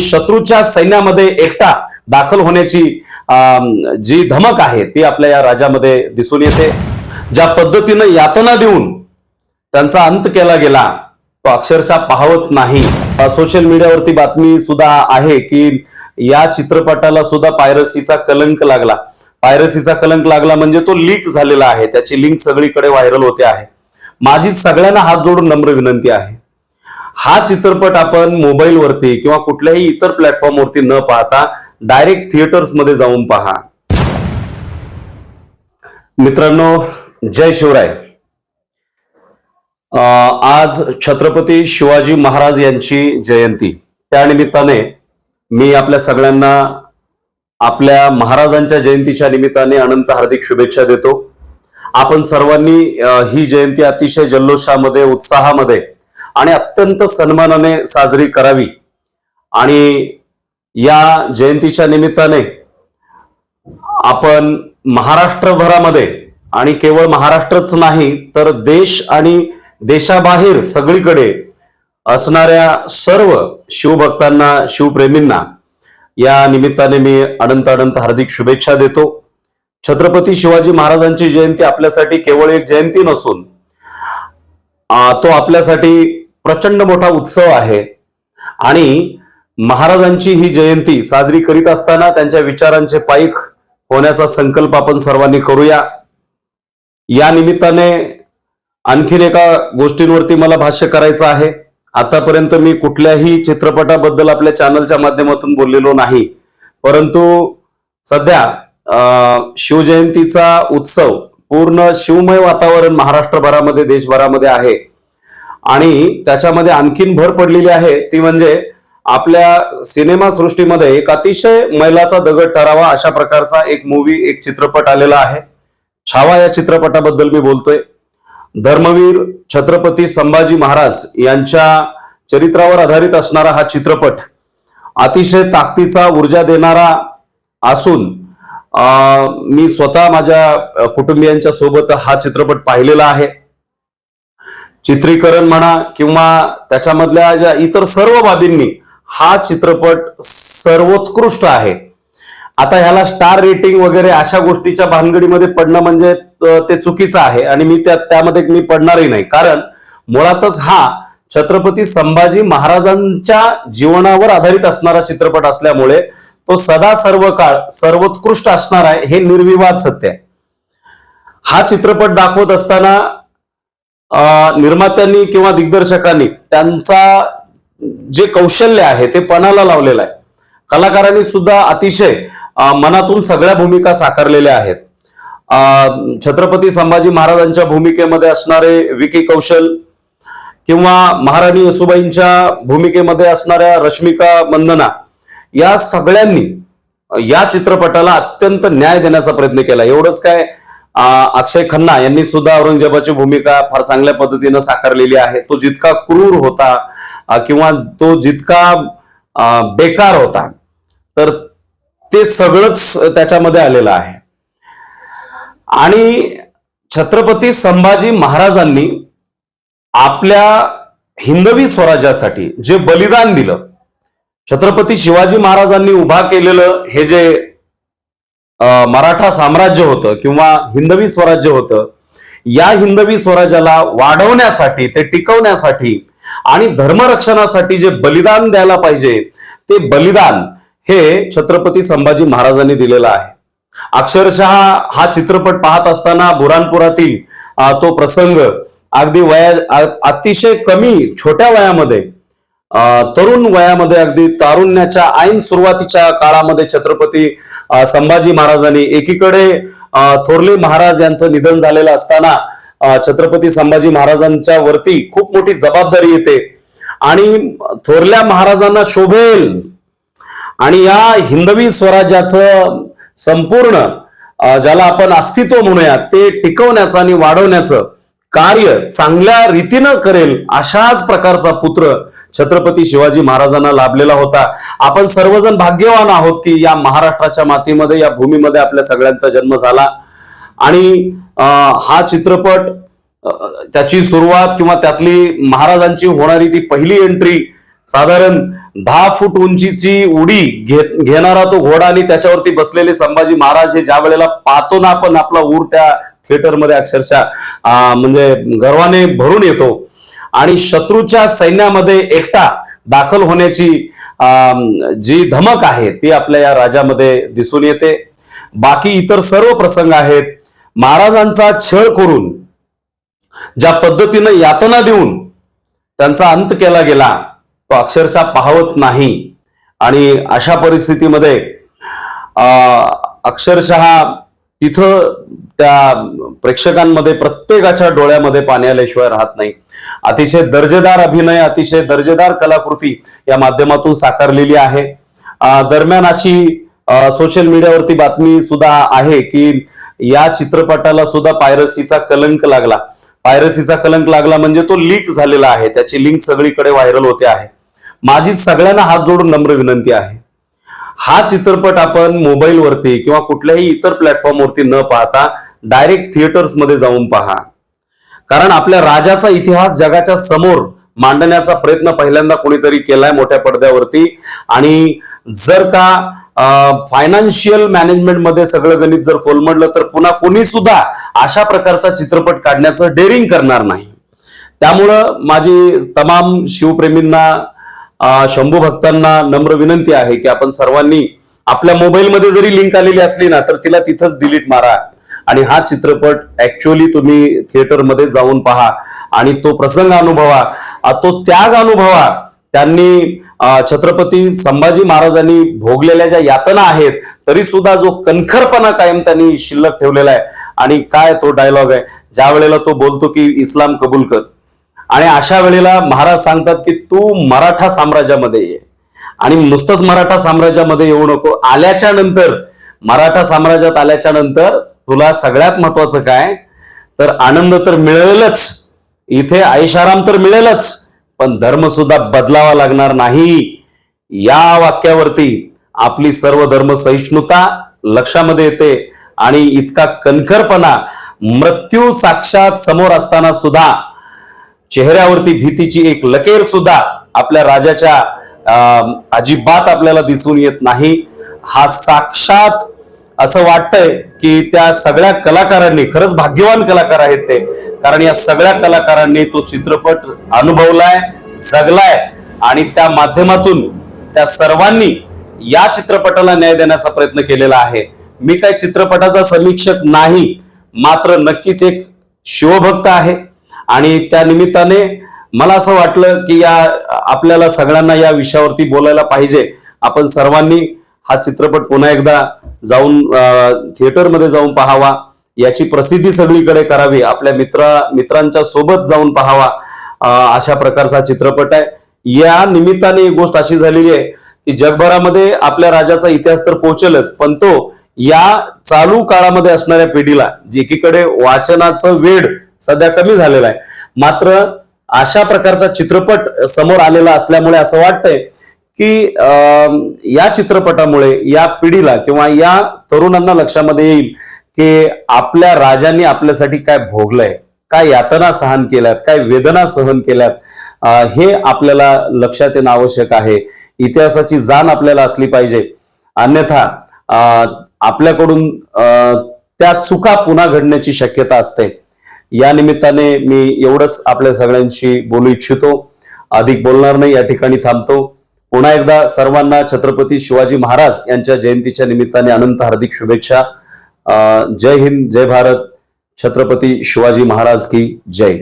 शत्रूच्या सैन्यामध्ये एकटा दाखल होण्याची जी धमक आहे ती आपल्या या राजामध्ये दिसून येते. ज्या पद्धतीनं यातना देऊन त्यांचा अंत केला गेला तो अक्षरशः पाहवत नाही. सोशल मीडियावरती बातमी सुद्धा आहे की या चित्रपटाला सुद्धा पायरसीचा कलंक लागला. पायरसीचा कलंक लागला म्हणजे तो लीक झालेला आहे. त्याची लिंक सगळीकडे व्हायरल होते आहे. माझी सगळ्यांना हात जोडून नम्र विनंती आहे. हा चित्रपट आपण मोबाईलवरती किंवा कुठल्याही इतर प्लॅटफॉर्मवरती न पाहता डायरेक्ट थिएटर्समध्ये जाऊन पहा. मित्रांनो जय शिवराय. अं, आज छत्रपती शिवाजी महाराज यांची जयंती. त्यानिमित्ताने मी आपल्या सगळ्यांना आपल्या महाराजांच्या जयंतीच्या निमित्ताने अनंत हार्दिक शुभेच्छा देतो. आपण सर्वांनी ही जयंती अतिशय जल्लोषामध्ये उत्साहामध्ये आणि अत्यंत सन्मानाने साजरी करावी. आणि या जयंतीच्या निमित्ताने आपण महाराष्ट्रभरामध्ये आणि केवळ महाराष्ट्रच नाही तर देश आणि देशाबाहेर सगळीकडे असणाऱ्या सर्व शिवभक्तांना शिवप्रेमींना या निमित्ताने मी अनंत अनंत हार्दिक शुभेच्छा देतो. छत्रपती शिवाजी महाराजांची जयंती आपल्यासाठी केवळ एक जयंती नसून तो आपल्यासाठी प्रचंड मोठा उत्सव आहे. आणि महाराजांची ही जयंती साजरी करीत असताना त्यांच्या विचारांचे पाईक होण्याचा संकल्प आपण सर्वांनी करूया. या निमित्ताने आणखीन एका गोष्टींवरती मला भाष्य करायचं आहे. आतापर्यंत मी कुठल्याही चित्रपटाबद्दल आपल्या चॅनलच्या माध्यमातून बोललेलो नाही. परंतु सध्या शिवजयंतीचा उत्सव पूर्ण शिवमय वातावरण महाराष्ट्रभरामध्ये देशभरामध्ये आहे. आणि त्याच्यामध्ये आणखीन भर पडलेली आहे. ती म्हणजे आपल्या सिनेमा सृष्टीमध्ये एक अतिशय मैलाचा दगड ठरावा अशा प्रकारचा एक मूवी एक चित्रपट आलेला आहे. छावा या चित्रपटाबद्दल मी बोलतोय. धर्मवीर छत्रपती संभाजी महाराज यांच्या चरित्रावर आधारित असणारा हा चित्रपट अतिशय ताकदीचा ऊर्जा देणारा असून मी स्वतः माझ्या कुटुंबियांच्या सोबत हा चित्रपट पाहिलेला आहे. चित्रीकरण म्हणा किंवा त्याच्यामधल्या ज्या इतर सर्व बाबींनी हा चित्रपट सर्वोत्कृष्ट आहे. आता ह्याला स्टार रेटिंग वगैरे अशा गोष्टीच्या भानगडीमध्ये पडणं म्हणजे ते चुकीचं आहे आणि मी त्या त्यामध्ये मी पडणारही नाही. कारण मुळातच हा छत्रपती संभाजी महाराजांच्या जीवनावर आधारित असणारा चित्रपट असल्यामुळे तो सदा सर्व काळ सर्वोत्कृष्ट असणार आहे हे निर्विवाद सत्य आहे. हा चित्रपट दाखवत असताना निर्मात्यांनी किंवा दिग्दर्शकांनी त्यांचा जे कौशल्य आहे ते पणाला लावलेलं आहे. कलाकारांनी सुद्धा अतिशय मनातून सगळ्या भूमिका साकारलेल्या आहेत. छत्रपती संभाजी महाराजांच्या भूमिकेमध्ये असणारे विकी कौशल किंवा महाराणी येसुबाईंच्या भूमिकेमध्ये असणाऱ्या रश्मिका मंदना या सगळ्यांनी या चित्रपटाला अत्यंत न्याय देण्याचा प्रयत्न केला. एवढंच काय अक्षय खन्ना यांनी सुद्धा औरंगजेबाची भूमिका फार चांगल्या पद्धतीनं साकारलेली आहे. तो जितका क्रूर होता किंवा तो जितका अं, बेकार होता तर ते सगळंच त्याच्यामध्ये आलेलं आहे. आणि छत्रपती संभाजी महाराजांनी आपल्या हिंदवी स्वराज्यासाठी जे बलिदान दिलं छत्रपती शिवाजी महाराजांनी उभा केलेलं हे जे मराठा साम्राज्य होतं किंवा हिंदवी स्वराज्य होतं या हिंदवी स्वराज्याला वाढवण्यासाठी ते टिकवण्यासाठी आणि धर्मरक्षणासाठी जे बलिदान द्यायला पाहिजे ते बलिदान हे छत्रपती संभाजी महाराजांनी दिलेलं आहे. अक्षरशः हा चित्रपट पाहत असताना बुरानपुरातील तो प्रसंग अगदी वया अतिशय कमी छोट्या वयामध्ये तरुण वयामध्ये अगदी तारुण्याच्या ऐन सुरुवातीच्या काळामध्ये छत्रपती संभाजी महाराजांनी एकीकडे थोरले महाराज यांचं निधन झालेलं असताना छत्रपती संभाजी महाराजांच्या वरती खूप मोठी जबाबदारी येते. आणि थोरल्या महाराजांना शोभेल. आणि या हिंदवी स्वराज्याचं संपूर्ण ज्याला आपण अस्तित्व म्हणूया ते टिकवण्याचं आणि वाढवण्याचं कार्य चांगल्या रीतीनं करेल अशाच प्रकारचा पुत्र छत्रपती शिवाजी महाराजांना लाभलेला होता. आपण सर्वजण भाग्यवान आहोत की या महाराष्ट्राच्या मातीमध्ये या भूमीमध्ये आपल्या सगळ्यांचा जन्म झाला. आणि हा चित्रपट त्याची सुरुवात किंवा त्यातली महाराजांची होणारी ती पहिली एंट्री साधारण दहा फूट उंचीची उडी घे- घेणारा तो घोडा आणि त्याच्यावरती बसलेले संभाजी महाराज हे ज्या वेळेला पाहतो ना आपण आपला ऊर त्या थिएटरमध्ये अक्षरशः म्हणजे गर्वाने भरून येतो. आणि शत्रूच्या सैन्यामध्ये एकटा दाखल होण्याची जी धमक आहे ती आपल्या या राजामध्ये दिसून येते. बाकी इतर सर्व प्रसंग आहेत. महाराजांचा छळ करून ज्या पद्धतीनं यातना देऊन त्यांचा अंत केला गेला तो अक्षरशः पाहवत नाही. आणि अशा परिस्थितीमध्ये अक्षरशः तिथं त्या प्रेक्षकांमध्ये प्रत्येकाच्या डोळ्यामध्ये पाणी आल्याशिवाय राहत नाही. अतिशय दर्जेदार अभिनय अतिशय दर्जेदार कलाकृती या माध्यमातून साकारलेली आहे. दरम्यान अशी सोशल मीडियावरती बातमी सुद्धा आहे की या चित्रपटाला सुद्धा पायरसीचा कलंक लागला. पायरसीचा कलंक लागला म्हणजे तो लीक झालेला आहे. त्याची लिंक सगळीकडे व्हायरल होते आहे. माझी सगळ्यांना हात जोडून नम्र विनंती आहे. हा चित्रपट आपण मोबाईलवरती किंवा कुठल्याही इतर प्लॅटफॉर्मवरती न पाहता डायरेक्ट थिएटर्समध्ये जाऊन पहा. कारण आपल्या राजाचा इतिहास जगाच्या समोर मांडण्याचा प्रयत्न पहिल्यांदा कोणीतरी केलाय मोठ्या पडद्यावरती. आणि जर का फायनान्शियल मॅनेजमेंटमध्ये सगळं गणित जर कोलमडलं तर पुन्हा कोणी सुद्धा अशा प्रकारचा चित्रपट काढण्याचं डेअरिंग करणार नाही. त्यामुळं माझी तमाम शिवप्रेमींना शंभू भक्तांना नम्र विनंती आहे की आपण सर्वांनी आपल्या मोबाईलमध्ये जरी लिंक आलेली असली ना तर तिला तिथंच डिलीट मारा. आणि हा चित्रपट ऍक्च्युअली तुम्ही थिएटरमध्ये जाऊन पहा. आणि तो प्रसंग अनुभवा. तो त्याग अनुभवा. त्यांनी छत्रपती संभाजी महाराजांनी भोगलेल्या ज्या यातना आहेत तरी सुद्धा जो कणखरपणा कायम त्यांनी शिल्लक ठेवलेला आहे. आणि काय तो डायलॉग आहे? ज्या वेळेला तो बोलतो की इस्लाम कबूल कर. आणि अशा वेळेला महाराज सांगतात की तू मराठा साम्राज्यामध्ये ये. आणि नुसतंच मराठा साम्राज्यामध्ये येऊ नको. आल्याच्यानंतर मराठा साम्राज्यात आल्याच्यानंतर तुला सगळ्यात महत्वाचं काय? तर आनंद तर मिळेलच. इथे ऐशाराम तर मिळेलच. पण धर्म सुद्धा बदलावा लागणार नाही. या वाक्यावरती आपली सर्व धर्म सहिष्णुता लक्षामध्ये येते. आणि इतका कणखरपणा मृत्यू साक्षात समोर असताना सुद्धा चेहऱ्यावरती भीतीची एक लकेर सुद्धा आपल्या राजाच्या अजिबात आपल्याला दिसून येत नाही. हा साक्षात असं वाटतंय की त्या सगळ्या कलाकारांनी खरंच भाग्यवान कलाकार आहेत ते कारण या सगळ्या कलाकारांनी तो चित्रपट अनुभवलाय जगलाय आणि त्या माध्यमातून त्या सर्वांनी या चित्रपटाला न्याय देण्याचा प्रयत्न केलेला आहे. मी काय चित्रपटाचा समीक्षक नाही मात्र नक्कीच एक शिवभक्त आहे. आणि त्या निमित्ताने मला असं वाटलं की या आपल्याला सगळ्यांना या विषयावरती बोलायला पाहिजे. आपण सर्वांनी हा चित्रपट पुन्हा एकदा जाऊन थिएटरमध्ये जाऊन पाहावा. याची प्रसिद्धी सगळीकडे करावी. आपल्या मित्रा मित्रांच्या सोबत जाऊन पाहावा अशा प्रकारचा चित्रपट आहे. या निमित्ताने एक गोष्ट अशी झालेली आहे की जगभरामध्ये आपल्या राजाचा इतिहास तर पोहोचेलच पण तो या चालू काळामध्ये असणाऱ्या पिढीला जे एकीकडे वाचनाचं वेड सध्या कमी झालेला आहे. मात्र अशा प्रकारचा चित्रपट समोर आलेला असल्यामुळे असं वाटतंय की अं, या चित्रपटामुळे या पिढीला किंवा या तरुणांना लक्षामध्ये येईल की आपल्या राजांनी आपल्यासाठी काय भोगलंय काय यातना सहन केल्यात काय वेदना सहन केल्यात हे आपल्याला लक्षात येणं आवश्यक आहे. इतिहासाची जाण आपल्याला असली पाहिजे. अन्यथा आपल्याकडून अं, त्या चुका पुन्हा घडण्याची शक्यता असते. या निमित्ताने मी एवढंच आपल्या सगळ्यांशी बोलू इच्छितो. अधिक बोलणार नाही या ठिकाणी थांबतो. पुन्हा एकदा सर्वांना छत्रपती शिवाजी महाराज यांच्या जयंतीच्या निमित्ताने अनंत हार्दिक शुभेच्छा. जय हिंद जय भारत. छत्रपती शिवाजी महाराज की जय.